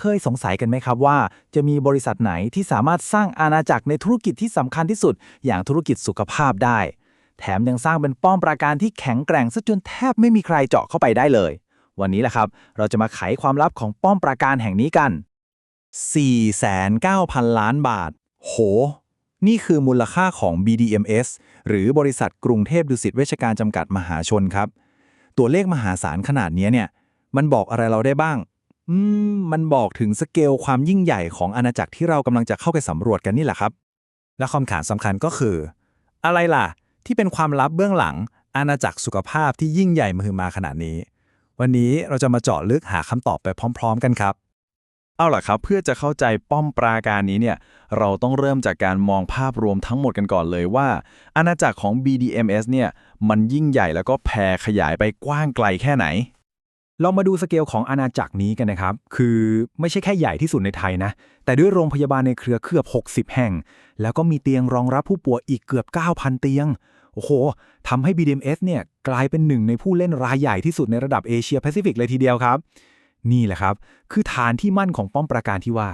เคยสงสัยกันไหมครับว่า จะมีบริษัทไหนที่สามารถสร้างอาณาจักรในธุรกิจที่สำคัญที่สุด อย่างธุรกิจสุขภาพได้ แถมยังสร้างเป็นป้อมปราการที่แข็งแกร่งซะจนแทบไม่มีใครเจาะเข้าไปได้เลย วันนี้แหละครับ เราจะมาไขความลับของป้อมปราการแห่งนี้กัน 4,900ล้านบาท โห นี่คือมูลค่าของ BDMS หรือบริษัทกรุงเทพดุสิตเวชการจำกัดมหาชนครับ ตัวเลขมหาศาลขนาดนี้เนี่ย มันบอกอะไรเราได้บ้าง อืมมันบอกถึงสเกลความยิ่งใหญ่ของอาณาจักรที่เรากำลังจะเข้าไปสำรวจกันนี่แหละครับ และคำถามสำคัญก็คือ อะไรล่ะ ที่เป็นความลับเบื้องหลัง อาณาจักรสุขภาพที่ยิ่งใหญ่มหึมาขนาดนี้ วันนี้เราจะมาเจาะลึกหาคำตอบไปพร้อม ๆ กันครับ เอาล่ะครับ เพื่อจะเข้าใจป้อมปราการนี้เนี่ย เราต้องเริ่มจากการมองภาพรวมทั้งหมดกันก่อนเลยว่า อาณาจักรของ BDMS เนี่ยมันยิ่งใหญ่แล้วก็แผ่ขยายไปกว้างไกลแค่ไหน ลองมาดูสเกลของอาณาจักรนี้กันนะครับ คือไม่ใช่แค่ใหญ่ที่สุดในไทยนะ แต่ด้วยโรงพยาบาลในเครือเกือบ 60 แห่ง แล้วก็มีเตียงรองรับผู้ป่วยอีกเกือบ 9,000 เตียง โอ้โหทำให้ BDMS เนี่ยกลายเป็นหนึ่งในผู้เล่นรายใหญ่ที่สุดในระดับเอเชียแปซิฟิกเลยทีเดียวครับ นี่แหละครับ คือฐานที่มั่นของป้อมปราการที่ว่า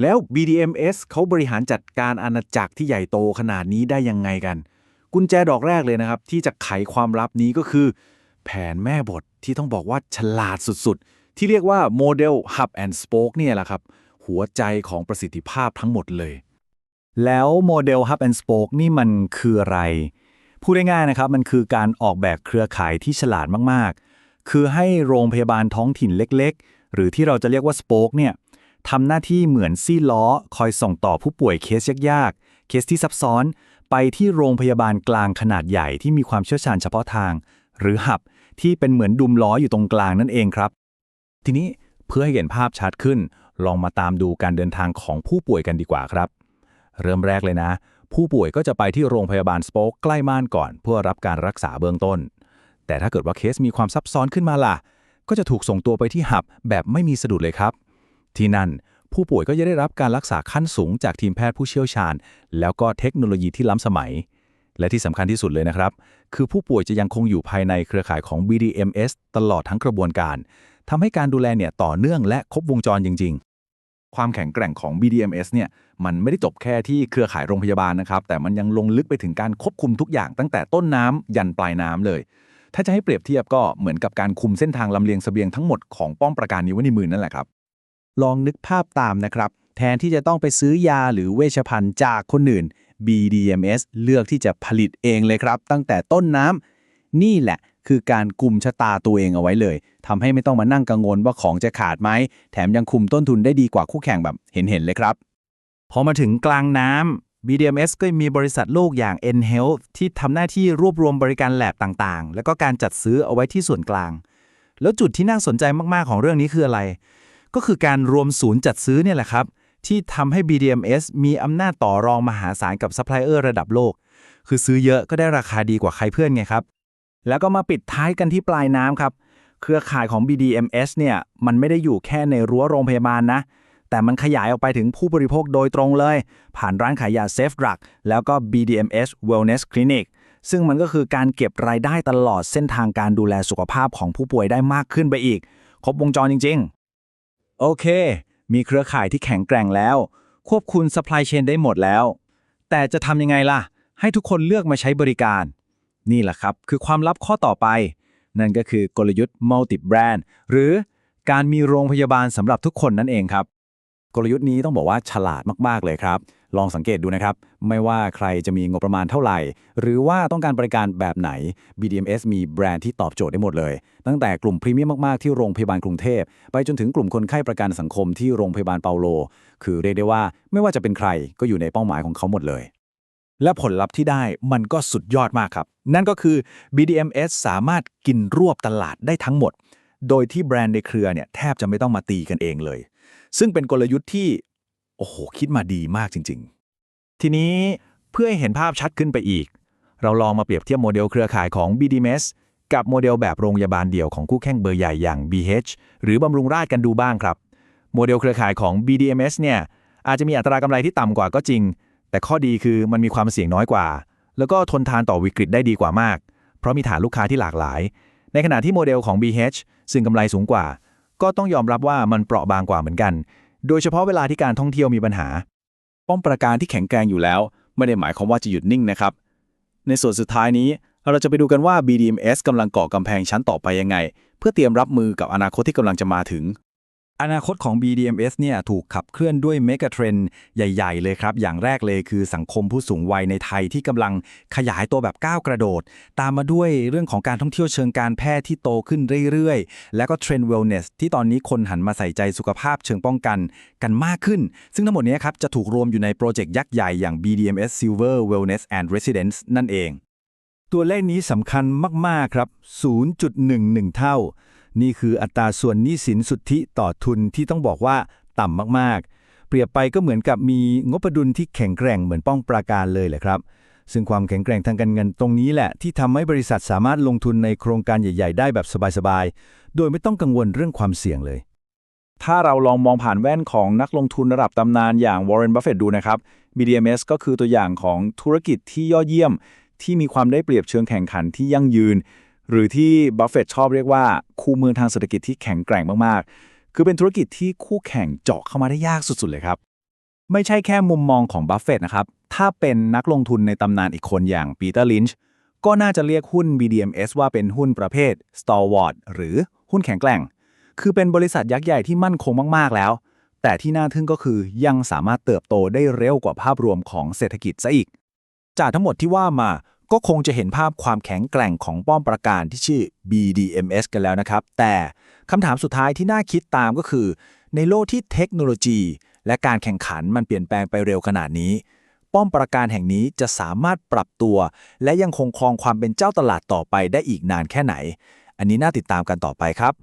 แล้ว BDMS เขาบริหารจัดการอาณาจักรที่ใหญ่โตขนาดนี้ได้ยังไงกัน กุญแจดอกแรกเลยนะครับที่จะไขความลับนี้ก็คือ แผนแม่บทที่ต้องบอกว่าฉลาดสุดๆ ที่เรียกว่าโมเดล Hub and Spoke เนี่ยแหละครับ หัวใจของประสิทธิภาพทั้งหมดเลย แล้วโมเดล Hub and Spoke นี่มันคืออะไร พูดง่ายๆนะครับ มันคือการออกแบบเครือข่ายที่ฉลาดมากๆ คือให้โรงพยาบาลท้องถิ่นเล็กๆ หรือที่เราจะเรียกว่า Spoke เนี่ยทำหน้าที่เหมือนซี่ล้อ คอยส่งต่อผู้ป่วยเคสยากๆ เคสที่ซับซ้อน ไปที่โรงพยาบาลกลางขนาดใหญ่ที่มีความเชี่ยวชาญเฉพาะทาง หรือหับ ที่เป็นเหมือนดุมล้ออยู่ตรงกลางนั่นเองครับ ทีนี้เพื่อให้เห็นภาพชัดขึ้น ลองมาตามดูการเดินทางของผู้ป่วยกันดีกว่าครับ เริ่มแรกเลยนะ ผู้ป่วยก็จะไปที่โรงพยาบาลสโป๊กใกล้ม่านก่อน เพื่อรับการรักษาเบื้องต้น แต่ถ้าเกิดว่าเคสมีความซับซ้อนขึ้นมาล่ะ ก็จะถูกส่งตัวไปที่หับแบบไม่มีสะดุดเลยครับ ที่นั่นผู้ป่วยก็จะได้รับการรักษาขั้นสูงจากทีมแพทย์ผู้เชี่ยวชาญ แล้วก็เทคโนโลยีที่ล้ำสมัย และที่สำคัญที่สุดเลยนะครับ คือผู้ป่วยจะยังคงอยู่ภายในเครือข่ายของ BDMS ตลอดทั้งกระบวนการทำให้การดูแลเนี่ยต่อเนื่องและครบวงจรจริง ๆ ความแข็งแกร่งของ BDMS เนี่ยมันไม่ได้จบแค่ที่เครือข่ายโรงพยาบาลนะครับ แต่มันยังลงลึกไปถึงการควบคุมทุกอย่างตั้งแต่ต้นน้ำยันปลายน้ำเลย ถ้าจะให้เปรียบเทียบก็เหมือนกับการคุมเส้นทางลำเลียงเสบียงทั้งหมดของป้อมปราการนี้ไว้ในมือนั่นแหละครับ ลองนึกภาพตามนะครับ แทนที่จะต้องไปซื้อยาหรือเวชภัณฑ์จากคนอื่น BDMS เลือกที่จะผลิตเองเลยครับ ตั้งแต่ต้นน้ำนี่แหละคือการกุมชะตาตัวเองเอาไว้เลยทำให้ไม่ต้องมานั่งกังวลว่าของจะขาดไหม แถมยังคุมต้นทุนได้ดีกว่าคู่แข่งแบบเห็นๆเลยครับ พอมาถึงกลางน้ำ BDMS ก็มีบริษัทลูกอย่าง Enhealth ที่ทำหน้าที่รวบรวมบริการแลบต่างๆ แล้วก็การจัดซื้อเอาไว้ที่ส่วนกลาง แล้วจุดที่น่าสนใจมากๆของเรื่องนี้คืออะไร ก็คือการรวมศูนย์จัดซื้อเนี่ยแหละครับ ที่ทำให้ BDMS มีอำนาจต่อรองมหาศาลกับซัพพลายเออร์ระดับโลก คือซื้อเยอะก็ได้ราคาดีกว่าใครเพื่อนไงครับ แล้วก็มาปิดท้ายกันที่ปลายน้ำครับ เครือข่ายของ BDMS เนี่ยมันไม่ได้อยู่แค่ในรั้วโรงพยาบาลนะ แต่มันขยายออกไปถึงผู้บริโภคโดยตรงเลย ผ่านร้านขายยา Safe Drug แล้วก็ BDMS Wellness Clinic ซึ่งมันก็คือการเก็บรายได้ตลอดเส้นทางการดูแลสุขภาพของผู้ป่วยได้มากขึ้นไปอีก ครบวงจรจริง ๆ โอเค มีเครือข่ายที่แข็งแกร่งแล้ว ควบคุม supply chain ได้หมดแล้ว แต่จะทำยังไงล่ะ ให้ทุกคนเลือกมาใช้บริการ นี่แหละครับ คือความลับข้อต่อไป นั่นก็คือกลยุทธ์ multi brand หรือการมีโรงพยาบาลสำหรับทุกคนนั่นเองครับ กลยุทธ์นี้ต้องบอกว่าฉลาดมาก ๆ เลยครับ ลองสังเกตดูนะครับ ไม่ว่าใครจะมีงบประมาณเท่าไหร่ หรือว่าต้องการบริการแบบไหน BDMS มีแบรนด์ที่ตอบโจทย์ได้หมดเลย ตั้งแต่กลุ่มพรีเมียมมากๆที่โรงพยาบาลกรุงเทพ ไปจนถึงกลุ่มคนไข้ประกันสังคมที่โรงพยาบาลเปาโล คือเรียกได้ว่าไม่ว่าจะเป็นใครก็อยู่ในเป้าหมายของเขาหมดเลย และผลลัพธ์ที่ได้มันก็สุดยอดมากครับ นั่นก็คือ BDMS สามารถกินรวบตลาดได้ทั้งหมด โดยที่แบรนด์ในเครือเนี่ยแทบจะไม่ต้องมาตีกันเองเลย ซึ่งเป็นกลยุทธ์ที่ โอ้โห คิดมาดีมากจริง ๆ ทีนี้เพื่อให้เห็นภาพชัดขึ้นไปอีก เราลองมาเปรียบเทียบโมเดลเครือข่ายของ BDMS กับโมเดลแบบโรงพยาบาลเดี่ยวของคู่แข่งเบอร์ใหญ่อย่าง BH หรือบำรุงราษฎร์กันดูบ้างครับ โมเดลเครือข่ายของ BDMS เนี่ยอาจจะมีอัตรากำไรที่ต่ำกว่าก็จริง แต่ข้อดีคือมันมีความเสี่ยงน้อยกว่า แล้วก็ทนทานต่อวิกฤตได้ดีกว่ามาก เพราะมีฐานลูกค้าที่หลากหลาย ในขณะที่โมเดลของ BH ซึ่งกำไรสูงกว่า ก็ต้องยอมรับว่ามันเปราะบางกว่าเหมือนกัน โดยเฉพาะเวลาที่การท่องเที่ยวมีปัญหา ป้อมปราการที่แข็งแกร่งอยู่แล้ว ไม่ได้หมายความว่าจะหยุดนิ่งนะครับ ในส่วนสุดท้ายนี้ เราจะไปดูกันว่า BDMs กำลังก่อกำแพงชั้นต่อไปยังไง เพื่อเตรียมรับมือกับอนาคตที่กำลังจะมาถึง อนาคตของ BDMs เนี่ยถูกขับเคลื่อนด้วยเมกะเทรนใหญ่ๆ เลยครับ อย่างแรกเลยคือสังคมผู้สูงวัยในไทยที่กำลังขยายตัวแบบก้าวกระโดด ตามมาด้วยเรื่องของการท่องเที่ยวเชิงการแพทย์ที่โตขึ้นเรื่อยๆ แล้วก็เทรนด์ wellness ที่ตอนนี้คนหันมาใส่ใจสุขภาพเชิงป้องกันกันมากขึ้น ซึ่งทั้งหมดนี้ครับจะถูกรวมอยู่ในโปรเจกต์ยักษ์ใหญ่อย่าง BDMS Silver Wellness and Residence นั่นเอง ตัวเลขนี้สำคัญมากๆครับ 0.11 เท่า นี่คืออัตราส่วนหนี้สินสุทธิต่อทุนที่ต้องบอกว่าต่ำมากๆ เปรียบไปก็เหมือนกับมีงบประดุลที่แข็งแกร่งเหมือนป้องปราการเลยแหละครับ ซึ่งความแข็งแกร่งทางการเงินตรงนี้แหละ ที่ทำให้บริษัทสามารถลงทุนในโครงการใหญ่ ๆ ได้แบบสบายๆ โดยไม่ต้องกังวลเรื่องความเสี่ยงเลย ถ้าเราลองมองผ่านแว่นของนักลงทุนระดับตำนานอย่าง Warren Buffett ดูนะครับ BDMs ก็คือตัวอย่างของธุรกิจที่ยอดเยี่ยม ที่มีความได้เปรียบเชิงแข่งขันที่ยั่งยืน หรือที่บัฟเฟตชอบเรียกว่า คู่เมืองทางเศรษฐกิจที่แข็งแกร่งมาก ๆ คือเป็นธุรกิจที่คู่แข่งเจาะเข้ามาได้ยากสุด ๆ เลยครับ ไม่ใช่แค่มุมมองของบัฟเฟตนะครับ ถ้าเป็นนักลงทุนในตำนานอีกคนอย่างปีเตอร์ลินช์ก็น่าจะเรียกหุ้น BDMs ว่าเป็นหุ้นประเภท stalwart หรือหุ้นแข็งแกร่ง คือเป็นบริษัทยักษ์ใหญ่ที่มั่นคงมาก ๆ แล้ว แต่ที่น่าทึ่งก็คือยังสามารถเติบโตได้เร็วกว่าภาพรวมของเศรษฐกิจซะอีก จากทั้งหมดที่ว่ามา ก็คงจะเห็นภาพความแข็งแกร่งของป้อมปราการที่ชื่อ BDMs กันแล้วนะครับ แต่คำถามสุดท้ายที่น่าคิดตามก็คือ ในโลกที่เทคโนโลยี และการแข่งขันมันเปลี่ยนแปลงไปเร็วขนาดนี้ ป้อมปราการแห่งนี้จะสามารถปรับตัว และยังคงครองความเป็นเจ้าตลาดต่อไปได้อีกนานแค่ไหน อันนี้น่าติดตามกันต่อไปครับ